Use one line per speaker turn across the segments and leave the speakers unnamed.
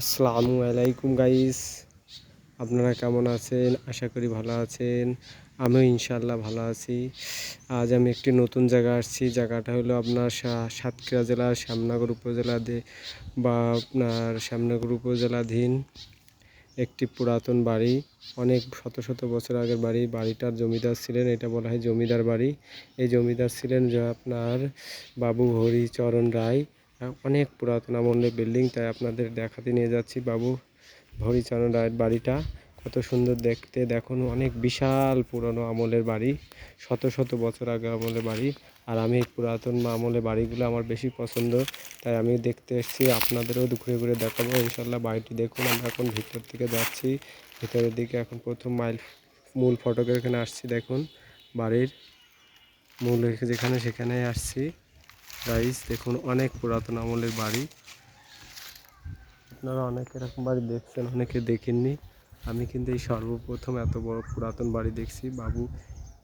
আসসালামু আলাইকুম গাইস আপনারা কেমন আছেন? আশা করি ভালো আছেন। আমিও ইনশাল্লাহ ভালো আছি। আজ আমি একটি নতুন জায়গা আসছি। জায়গাটা হলো আপনার সাতক্ষীরা জেলার শ্যামনগর উপজেলাতে বা আপনার শ্যামনগর উপজেলাধীন একটি পুরাতন বাড়ি। অনেক শত শত বছর আগের বাড়ি। বাড়িটার জমিদার ছিলেন, এটা বলা হয় জমিদার বাড়ি। এই জমিদার ছিলেন আপনার বাবু হরিচরণ রায়। অনেক পুরাতন আমলের বিল্ডিং তাই আপনাদের দেখাতে নিয়ে যাচ্ছি। বাবু হরিচরণ রায়ের বাড়িটা। কত সুন্দর দেখতে। দেখুন, অনেক বিশাল পুরনো আমলের বাড়ি। শত শত বছর আগে আমলের বাড়ি। আর আমি পুরাতন আমলের বাড়িগুলো আমার বেশি পছন্দ। তাই আমি দেখতে এসেছি। আপনাদেরও ঘুরে ঘুরে দেখাবো। ইনশাল্লাহ বাড়িটি দেখুন। আমরা এখন ভিতর থেকে যাচ্ছি। ভিতরের দিকে এখন প্রথম মাইল মূল ফটকের এখানে আসছি। দেখুন, বাড়ির মূল যেখানে সেখানে আসছি। গাইস দেখুন, অনেক পুরাতন আমলের বাড়ি। আপনারা অনেক এরকম বাড়ি দেখছেন, অনেকে দেখেননি। আমি কিন্তু এই সর্বপ্রথম এত বড় পুরাতন বাড়ি দেখছি। বাবু,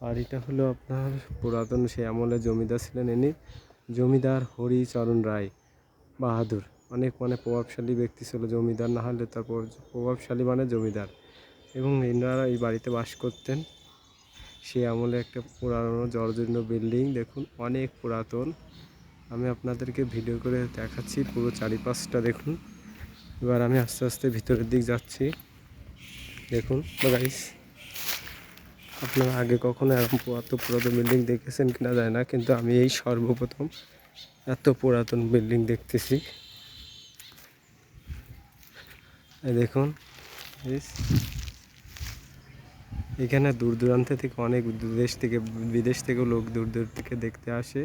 বাড়িটা হলো আপনার পুরাতন, সেই আমলে জমিদার ছিলেন ইনি। জমিদার হরিচরণ রায় বাহাদুর। অনেক মানে প্রভাবশালী ব্যক্তি ছিল জমিদার, না হলে তার প্রভাবশালী মানে জমিদার। এবং এনারা এই বাড়িতে বাস করতেন। সেই আমলে একটা পুরানো জর্জীর্ণ বিল্ডিং, দেখুন, অনেক পুরাতন। আমি আপনাদেরকে ভিডিও করে দেখাচ্ছি, পুরো চারিপাশটা দেখুন। এবার আমি আস্তে আস্তে ভিতরের দিক যাচ্ছি। দেখুন গাইস আপনারা আগে কখনো এরকম এত পুরাতন বিল্ডিং দেখেছেন কিনা যায় না, কিন্তু আমি এই সর্বপ্রথম এত পুরাতন বিল্ডিং দেখতেছি। দেখুন এখানে দূর দূরান্ত থেকে অনেক দেশ থেকে, বিদেশ থেকেও লোক দূর দূর থেকে দেখতে আসে।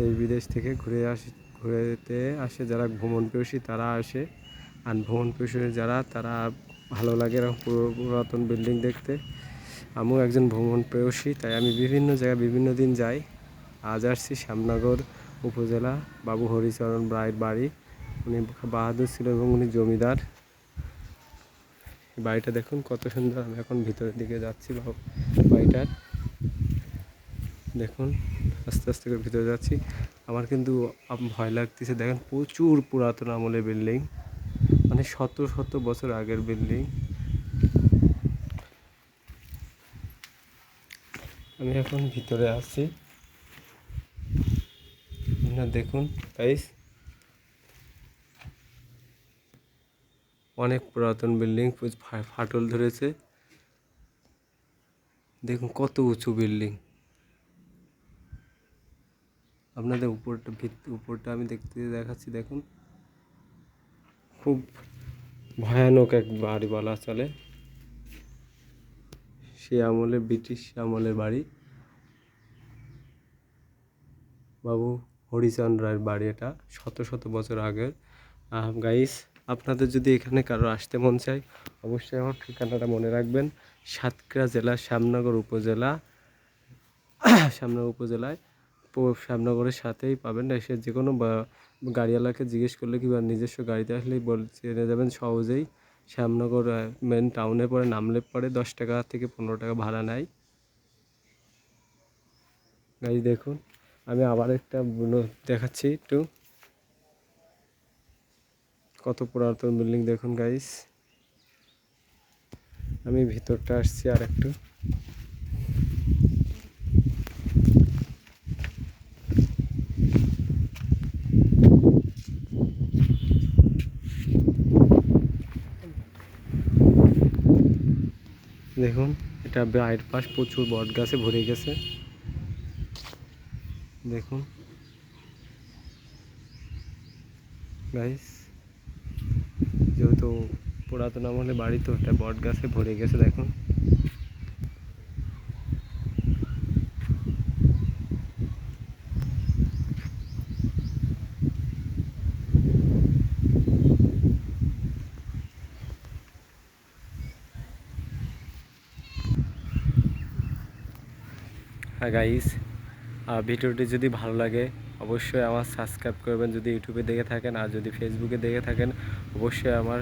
দেশ বিদেশ থেকে ঘুরে আসে, ঘুরেতে আসে যারা ভ্রমণ পেয়সী তারা আসে। আর ভ্রমণ পেয়সী যারা, তারা ভালো লাগে এরকম পুরো- পুরাতন বিল্ডিং দেখতে। আমিও একজন ভ্রমণ পেয়সী তাই আমি বিভিন্ন জায়গায় বিভিন্ন দিন যাই। আজ আসছি শ্যামনগর উপজেলা, বাবু হরিচরণ রায়ের বাড়ি। উনি বাহাদুর ছিল এবং উনি জমিদার। বাড়িটা দেখুন কত সুন্দর, আমি এখন ভিতরের দিকে যাচ্ছি বাড়িটার। দেখুন, আস্তে আস্তে করে ভিতরে যাচ্ছি। আমার কিন্তু ভয় লাগতেছে। দেখেন প্রচুর পুরাতন আমলের বিল্ডিং মানে শত শত বছর আগের বিল্ডিং আমি এখন ভিতরে আছি। দেখুন গাইস অনেক পুরাতন বিল্ডিং ফাটল ধরেছে। দেখুন, কত উঁচু বিল্ডিং আপনাদের উপরটা ভিত উপরটা আমি দেখতে দেখাচ্ছি, দেখুন। খুব ভয়ানক এক বাড়ি বলা চলে। সে আমলে ব্রিটিশ আমলের বাড়ি। বাবু হরিচন্দ্র রায়ের বাড়ি এটা, শত শত বছর আগের। গাইস আপনাদের যদি এখানে কারও আসতে মন চায়, অবশ্যই আমার ঠিকানাটা মনে রাখবেন। সাতক্ষীরা জেলা, শ্যামনগর উপজেলা, শ্যামনগর উপজেলায়। শ্যামনগরের সাথেই পাবেন। এসে যে কোনো গাড়িওয়ালাকে জিজ্ঞেস করলে কিংবা নিজস্ব গাড়িতে আসলেই বল জেনে যাবেন সহজেই। শ্যামনগর মেন টাউনে পরে নামলে পরে দশ টাকা থেকে পনেরো টাকা ভাড়া নেয়। গাড়ি দেখুন, আমি আবার একটা দেখাচ্ছি একটু। কত পুরাতন বিল্ডিং দেখুন গাইস আমি ভিতরটা আসছি আর একটু দেখুন, এটা বাইরের পাশ প্রচুর বট গাছে ভরে গেছে। দেখুন। গাইস যেহেতু পুরাতন আমলে বাড়ি তো এটা বট গাছে ভরে গেছে, দেখুন। গাইস ভিডিওটি যদি ভালো লাগে, অবশ্যই আমার সাবস্ক্রাইব করবেন। যদি ইউটিউবে দেখে থাকেন আর যদি ফেসবুকে দেখে থাকেন, অবশ্যই আমার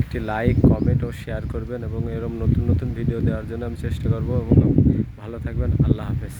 একটি লাইক কমেন্ট ও শেয়ার করবেন এবং এরকম নতুন নতুন ভিডিও দেওয়ার জন্য আমি চেষ্টা করব এবং ভালো থাকবেন। আল্লাহ হাফেজ।